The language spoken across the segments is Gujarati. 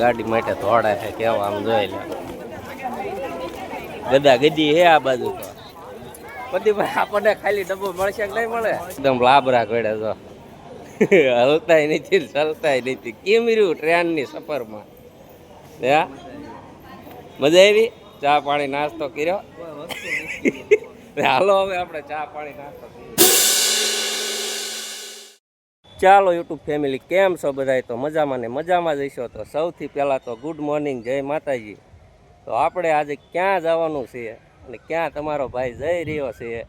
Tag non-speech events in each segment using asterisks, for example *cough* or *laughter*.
ગાડી માટે ધોળે છે, કેવા આમ જોઈ લે. ગદા ગદી હે આ બાજુ તો. બધી ભાઈ, આપણને ખાલી ડબ્બો મળશે કે નહીં મળે? એકદમ લાબરા ઘડે તો હલતાય નથી ચલતાય નથી. કેમ રહ્યું ટ્રેનની સફરમાં? હે? મજા આવી? ચા પાણી નાસ્તો કર્યો? હાલો, હવે આપણે ચા પાણી નાસ્તો કરીએ. ચાલો યુટ્યુબ ફેમિલી, કેમ છો બધાય? તો મજામાં ને મજામાં જઈશો તો સૌથી પહેલાં તો ગુડ મોર્નિંગ, જય માતાજી. તો આપણે આજે ક્યાં જવાનું છે અને ક્યાં તમારો ભાઈ જઈ રહ્યો છે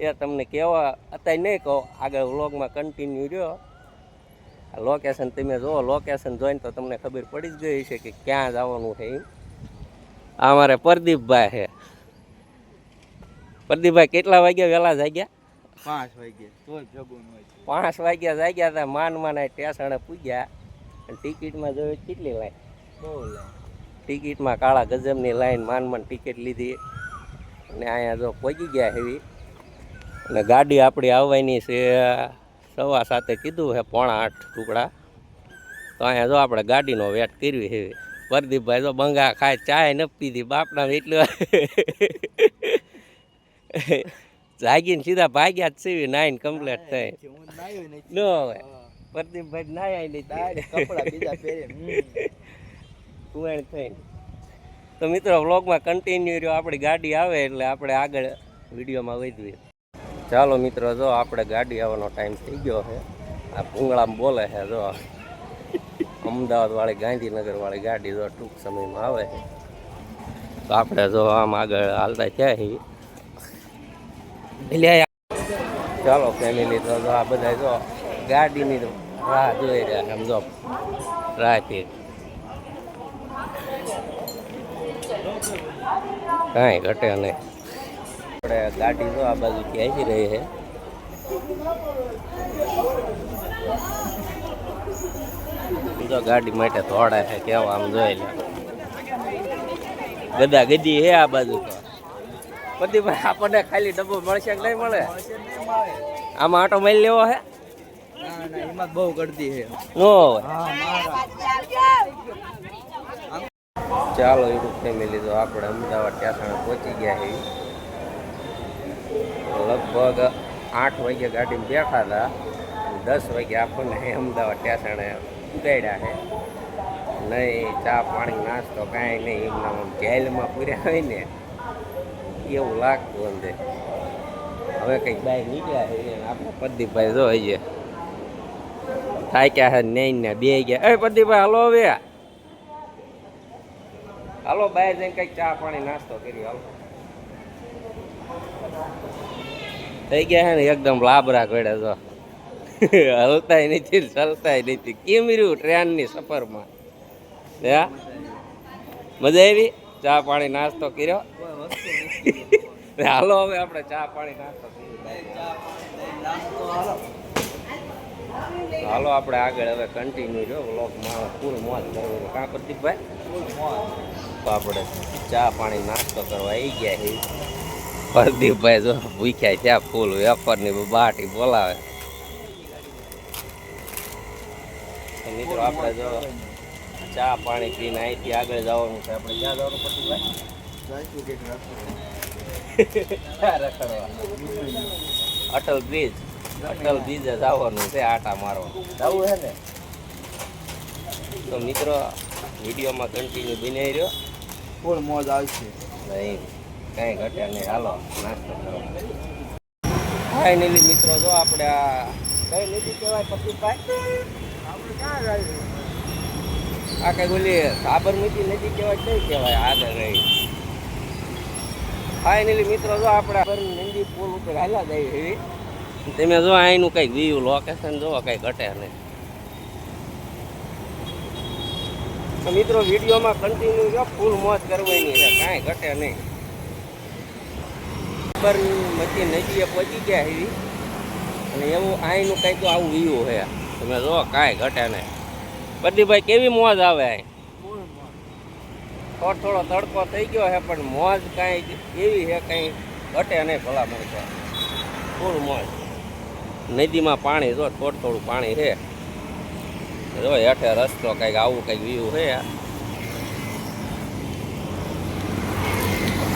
એ તમને કહેવા અત્યારે નહીં કહો, આગળ વ્લોગમાં કન્ટિન્યુ રહ્યો. લોકેશન તમે જુઓ લોકેશન જોઈને તો તમને ખબર પડી જ ગઈ છે કે ક્યાં જવાનું છે આ અમારે પ્રદીપભાઈ છે. પ્રદીપભાઈ, કેટલા વાગ્યા વહેલા જાગ્યા? પાંચ વાગ્યા તો ભેગું હોય. પાંચ વાગ્યા જાગ્યા હતા માન માન ટેસણે પૂગ્યા અને ટિકિટમાં જોયું કેટલી લાઈન બહુ ટિકિટમાં કાળા ગજબની લાઈન માન માન ટિકિટ લીધી. અને અહીંયા જો પહોંચી ગયા હેવી. અને ગાડી આપણી આવવાની છે સવા સાતે કીધું છે પોણા આઠ ટુકડા. તો અહીંયા જો આપણે ગાડીનો વેટ કરવી હેવી પ્રદીપભાઈ જો બંગા ખાય ચાય ન પીધી બાપના એટલું જાગીને સીધા ભાગ્યા જ સીવી નાઈન કમ્પ્લીટ થઈ. નથી ન હવે. પ્રદીપભાઈ નાયા નહીં કપડા બીજા પહેરે. કુવાણ થઈને. તો મિત્રો વ્લોગમાં કન્ટિન્યુ રહ્યો. આપણી ગાડી આવે એટલે આપણે આગળ વિડીયોમાં વધીએ. ચાલો મિત્રો જો આપણે ગાડી આવવાનો ટાઈમ થઈ ગયો છે. આ ભૂંગળામાં બોલે છે જો. અમદાવાદવાળી ગાંધીનગરવાળી ગાડી જો ટૂંક સમયમાં આવે છે. તો આપણે જો આમ આગળ હાલતા થયા છીએ. એટલે ચાલો ફેમિલી તો આ બધા જો ગાડીની તો રાહ જોઈ રહ્યા છે આમ જો ટ્રાફિક કાંઈ ઘટે નહીં. આપણે ગાડી જો આ બાજુ આવી રહી છે. જો ગાડી માટે થોડા છે, કેવા આમ જોઈ લે. ગદા ગદી હે આ બાજુ તો. બધી ભાઈ આપણને ખાલી ડબ્બો મળશે કે નહીં મળે? આમાં આટો મળી લેવો હે? ના ના બહુ ગળદી છે ચાલો યુટ્યુબ ફેમિલી તો આપણે અમદાવાદ ટેશન પહોંચી ગયા છે લગભગ આઠ વાગે ગાડીમાં બેઠા હતા. દસ વાગે આપણને અમદાવાદ સ્ટેશને ઉગાડ્યા છે નહીં ચા પાણી નાસ્તો કાંઈ નહીં. એમના જેલમાં પૂર્યા હોય ને એવું લાગતું અંદર હવે કંઈક બાય નીકળ્યા આપણે પ્રદીપભાઈ જો હજી થાક્યા છે નહીં ને બે ગયા. એ પ્રદીપભાઈ, હાલો હવે. હાલો બહાર જઈને કંઈક ચા પાણી નાસ્તો કરી હાલો. થઈ ગયા છે ને એકદમ લાબરા ઘડે જો હલતાય નથી ચલતાય નથી. કેમ રહ્યું ટ્રેનની સફરમાં? મજા આવી? ચા પાણી નાસ્તો કર્યો? હાલો હવે આપણે ચા પાણી નાખતા હાલો આપણે આગળ હવે કન્ટિન્યુ રહ્યો. વ્લોગમાં ફૂલ મોજ કરવું કાં પ્રદીપભાઈ? તો આપણે ચા પાણી નાસ્તો કરવા આવી ગયા છે પ્રદીપભાઈ જો ભૂખ્યા ત્યાં ફૂલ વેફરની બાટી બોલાવે. મિત્રો આપણે જો ચા પાણી પીને અહીંથી આગળ જવાનું છે. આપણે ક્યાં જવાનું પ્રદીપભાઈ? અટલ બ્રિજ અટલ બ્રિજે જવાનું છે આટા મારવા જવું છે ને? તો મિત્રો વિડીયોમાં કન્ટિન્યુ બની રહ્યો. ફૂલ મોજ આવશે. નહીં કાંઈ ઘટે નહીં. હાલો નાસ્તો કરવા ફાઇનલી મિત્રો જો આપણે આ કઈ નદી કહેવાય પતિભાઈ આપણે ક્યાં જાય આ કઈ બોલી સાબરમતી નદી કહેવાય કઈ કહેવાય? આગળ રહી ફાઇનલી મિત્રો, જો આપણે નંદી પુલ ઉપર હાલ્યા જાય એવી. તમે જો અહીંનું કંઈક વ્યૂ લોકેશન જોવો કંઈ ઘટે નહીં. મિત્રો, વિડીયોમાં કન્ટિન્યુ જો ફૂલ મોજ કરવાની છે. કાંઈ ઘટે નહીં. સાબરમતી નદીએ પહોંચી ગયા એવી. અને એવું અહીંનું કંઈક આવું વ્યૂ છે. તમે જો, કાંઈ ઘટે નહીં. પ્રદીપભાઈ કેવી મોજ આવે અહીં થોડો થોડો તડકો થઈ ગયો છે પણ મોજ કાંઈ એવી છે કંઈ ઘટે નહીં ભલા મળશે ફૂલ મોજ. નદીમાં પાણી જો, થોડું થોડું પાણી છે જો, હેઠે રસ્તો કંઈક આવું કંઈક વ્યૂ છે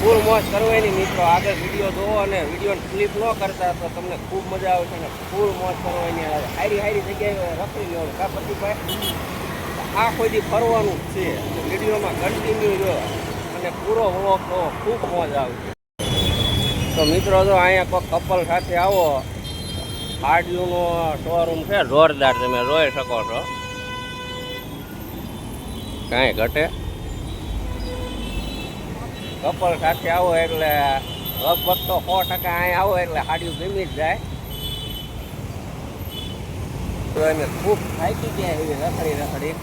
ફૂલ મોજ કરવાની મિત્રો, આગળ વીડિયો જોવો અને વીડિયો ક્લિપ ન કરતા તો તમને ખૂબ મજા આવશે અને ફૂલ મોજ કરવાની. હારી હારી જગ્યાએ રખડી લો કા પછી ભાઈ આ કોઈ ફરવાનું છે. વિડીયોમાં કન્ટિન્યુ જો અને પૂરો વ્લોગ તો ખૂબ મોજ આવશે તો મિત્રો, જો અહીંયા કોઈ કપલ સાથે આવો. આડિયુનો શોરૂમ છે. જોરદાર તમે જોઈ શકો છો. કાંઈ ઘટે. કપલ સાથે આવો એટલે લગભગ તો સો ટકા અહીંયા આવો એટલે હાડિયું ગમી જ જાય. તો એને ખૂબ થાકી ગયા એવી રખડી રખડી.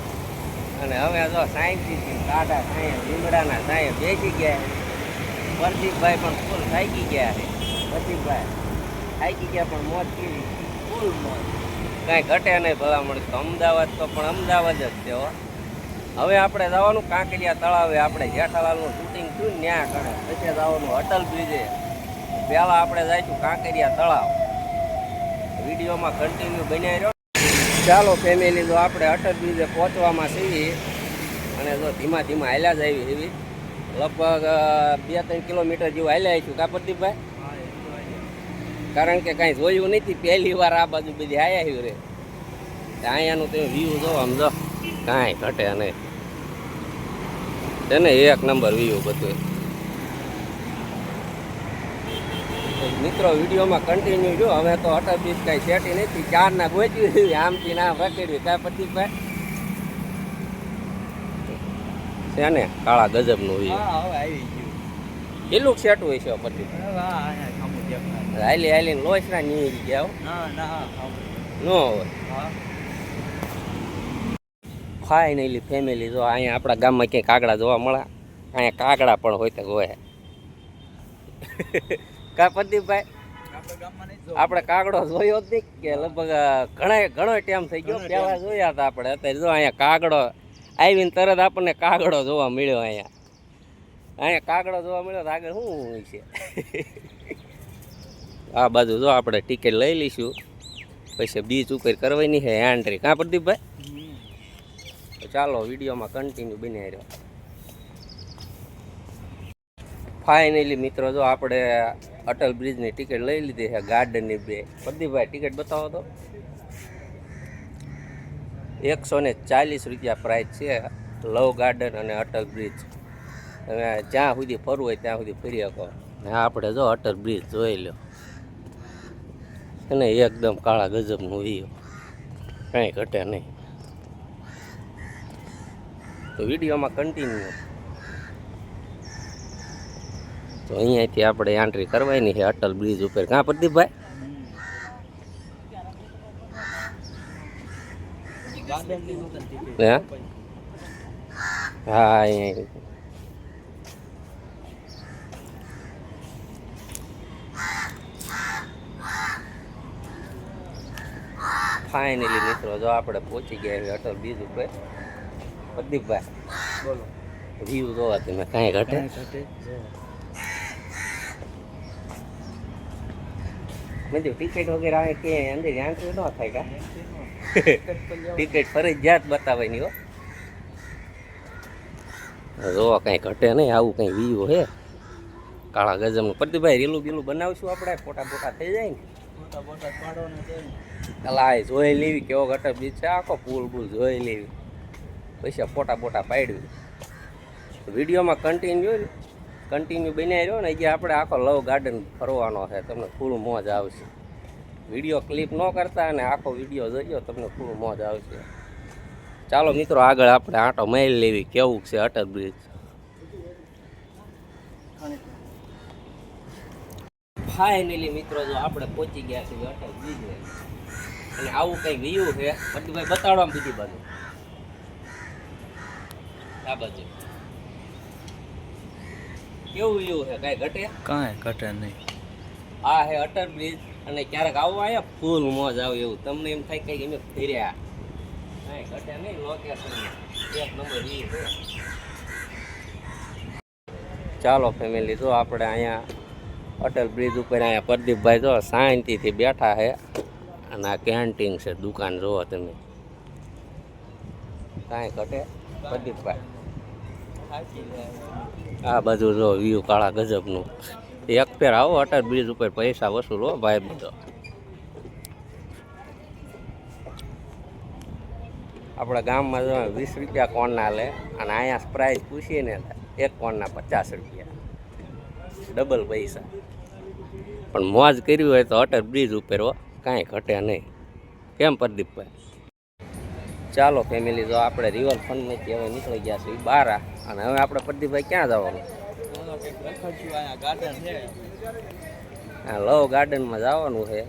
અને હવે જો સાયન્સથી કાઢા સાહેબ લીમડાના સાંય બેસી ગયા પ્રદીપભાઈ પણ ફૂલ થાકી ગયા છે. પ્રદીપભાઈ થાકી ગયા પણ મોજ કેવી ફૂલ મોજ. કાંઈ ઘટે નહીં ભલા મળે તો અમદાવાદ તો પણ અમદાવાદ જ છે હવે આપણે જવાનું કાંકરિયા તળાવે, આપણે જેઠાલાલનું શૂટિંગ થયું ન્યા કરે પછી જવાનું અટલ બ્રિજે પહેલાં આપણે જઈશું કાંકરિયા તળાવ. વિડીયોમાં કન્ટિન્યુ બન્યા રહ્યો ચાલો ફેમિલી જો આપણે અટલ બ્રિજે પહોંચવામાં છીએ. અને જો ધીમા ધીમા હાલ્યા જ આવી એવી. લગભગ બે ત્રણ કિલોમીટર જેવું હાલ્યા છું કા પ્રદીપભાઈ? કારણ કે કાંઈ જોયું નથી, પહેલી વાર આ બાજુ બધી આયા આવ્યું રે. અહીંયાનું તમે વ્યૂ જો આમ જો. કાંઈ ઘટે નહીં. તેને એક નંબર વ્યૂ બધું. મિત્રો વિડીયોમાં કન્ટિન્યુ જો હવે તો અટલ બીજ કાંઈ સેટી નથી. ચાર ના ગોચ્યું આમથી ના રખડ્યું કાંઈ પ્રતિકભાઈ છે ને? કાળા ગજબનું ગયું. કેટલું સેટું હોય છે પ્રતિક હવે આ અહીંયા હાલી હાલીને લોસ ના નીકળી ગયા ન હોય. ફાઇનલી ફેમિલી જો અહીંયા આપણા ગામમાં ક્યાંય કાગડા જોવા મળે? અહીંયા કાગડા પણ હોય તો હોય. કા પ્રદીપભાઈ આપણે કાગડો જોયો જ નહીં કે લગભગ ઘણા ઘણો ટાઈમ થઈ ગયો. પહેલાં જોયા હતા આપણે. અત્યારે જો અહીંયા કાગડો આવીને તરત આપણને કાગડો જોવા મળ્યો અહીંયા. અહીંયા કાગડો જોવા મળ્યો તો આગળ શું હોય છે? *laughs* આ બાજુ જો આપણે ટિકિટ લઈ લઈશું. પછી બીચ ઉપર કરવાની છે એન્ટ્રી કાં પ્રદીપભાઈ? તો ચાલો વિડીયોમાં કન્ટિન્યુ બની રહ્યો. ફાઇનલી મિત્રો જો આપણે અટલ બ્રિજની ટિકિટ લઈ લીધી છે, ગાર્ડનની બે. પ્રદીપભાઈ, ટિકિટ બતાવો તો. એકસો ને ચાલીસ રૂપિયા પ્રાઇસ છે, લવ ગાર્ડન અને અટલ બ્રિજ. તમે જ્યાં સુધી ફરવું હોય ત્યાં સુધી ફરી શકો. ને આપણે જો અટલ બ્રિજ જોઈ લો અને એકદમ કાળા ગજબનું વ્યૂ કાંઈ ઘટે નહીં. તો વિડીયોમાં કન્ટિન્યુ તો અહીંયાથી આપણે એન્ટ્રી કરવાની છે અટલ બ્રિજ ઉપર. કાં પ્રદીપભાઈ. હે? હા અહીંયા ફાઇનલી મિત્રો જો આપણે પહોંચી ગયા અટલ બ્રિજ ઉપર. પ્રદીપભાઈ બોલો. વ્યૂ જોવા તમે કાંઈ ઘટે? ઘટે કીધું ટિકિટ વગેરે આવે કે અંદર એન્ટ્રી ન થાય કા. *laughs* ટિકિટ ફરજિયાત બતાવવાની હો. જો કાંઈ ઘટે નહીં આવું કંઈ વીવો હે. કાળા ગજબનું. પ્રદીપભાઈ રીલું બીલું બનાવશું આપણે? ફોટા ફોટા થઈ જાય ને? અલાય જોઈ લેવી કેવો ગટર બીચ છે આખો પુલ પુલ જોઈ લેવી. પૈસા ફોટા ફોટા પાડવી. વિડીયોમાં કન્ટિન્યુ કન્ટિન્યુ બન્યા રહ્યો ને જે આપણે આખો લવ ગાર્ડન ફરવાનો છે. તમને ફૂલ મોજ આવશે. વીડિયો ક્લિપ ન કરતા અને આખો વીડિયો જોઈજો તમને ફૂલ મોજ આવશે. ચાલો મિત્રો, આગળ આપણે આંટો મારી લેવી. કેવું છે અટલ બ્રિજ ફાઇનલી મિત્રો, જો આપણે પહોંચી ગયા છીએ અટલ બ્રિજ અને આવું કંઈ વ્યૂ છે? બધું ભાઈ બતાડવા બીજી બાજુ. આ બાજુ. કેવું એવું છે? કાંઈ ઘટે? કાંઈ ઘટે નહીં. આ હે અટલ બ્રિજ અને ક્યારેક આવવા આવ્યા ફૂલ મોજ આવે એવું. તમને એમ થાય કંઈક અમે ફેર્યા. કાંઈ ઘટે નહીં લોકેશન એક નંબર વ્યૂ ચાલો ફેમિલી જો આપણે અહીંયા અટલ બ્રિજ ઉપર અહીંયા પ્રદીપભાઈ જો શાંતિથી બેઠા છે. અને આ કેન્ટીન છે દુકાન જુઓ તમે. કાંઈ ઘટે? પ્રદીપભાઈ. આ બધું જો વ્યૂ કાળા ગજબનું. એક ફેર આવો અટલ બ્રિજ ઉપર પૈસા વસૂલ, ભાઈ બધો. આપણા ગામમાં જો વીસ રૂપિયા કોણના લે, અને અહીંયા પ્રાઇસ પૂછીને એક કોણના પચાસ રૂપિયા. ડબલ પૈસા. પણ મોજ કરવી હોય તો અટલ બ્રિજ ઉપર કાંઈ ઘટે નહીં. કેમ પ્રદીપભાઈ? ચાલો ફેમિલી જો આપણે રિવરફ્રન્ટમાંથી હવે નીકળી ગયા છીએ બારા અને હવે આપણે પ્રદીપભાઈ ક્યાં જવાનું? લવ ગાર્ડનમાં જવાનું છે.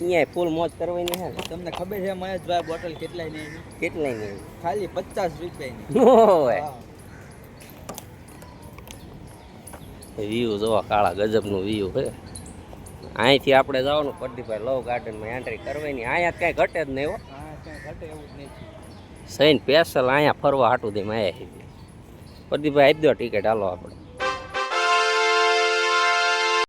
અહીંયા ફૂલ મોજ કરવાની છે તમને ખબર છે મહેશભાઈ બોટલ કેટલાય નહીં કેટલાય નહીં ખાલી પચાસ રૂપિયા વ્યૂ જોવા કાળા ગજબનું વ્યૂ છે. અહીંથી આપણે જવાનું પ્રદીપભાઈ લવ ગાર્ડનમાં એન્ટ્રી કરવાની. અહીંયા કાંઈ ઘટે જ નહીં હો. સહીન પેસલ અહીંયા ફરવા હાટું દે છીએ પ્રદીપભાઈ આપી દો ટિકિટ હાલો આપણે.